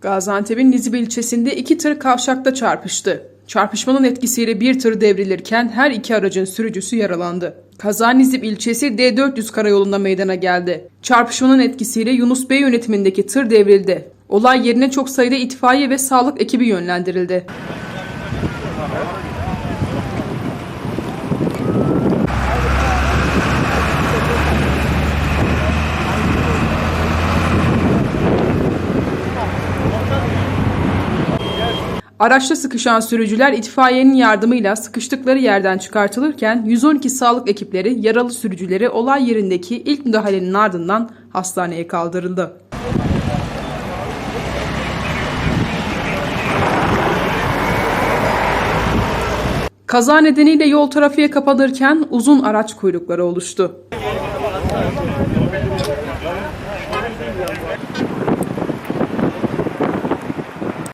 Gaziantep'in Nizip ilçesinde iki tır kavşakta çarpıştı. Çarpışmanın etkisiyle bir tır devrilirken her iki aracın sürücüsü yaralandı. Kaza Nizip ilçesi D400 karayolunda meydana geldi. Çarpışmanın etkisiyle Yunus Bey yönetimindeki tır devrildi. Olay yerine çok sayıda itfaiye ve sağlık ekibi yönlendirildi. Araçta sıkışan sürücüler itfaiyenin yardımıyla sıkıştıkları yerden çıkartılırken 112 sağlık ekipleri yaralı sürücüleri olay yerindeki ilk müdahalenin ardından hastaneye kaldırıldı. Kaza nedeniyle yol trafiğe kapanırken uzun araç kuyrukları oluştu.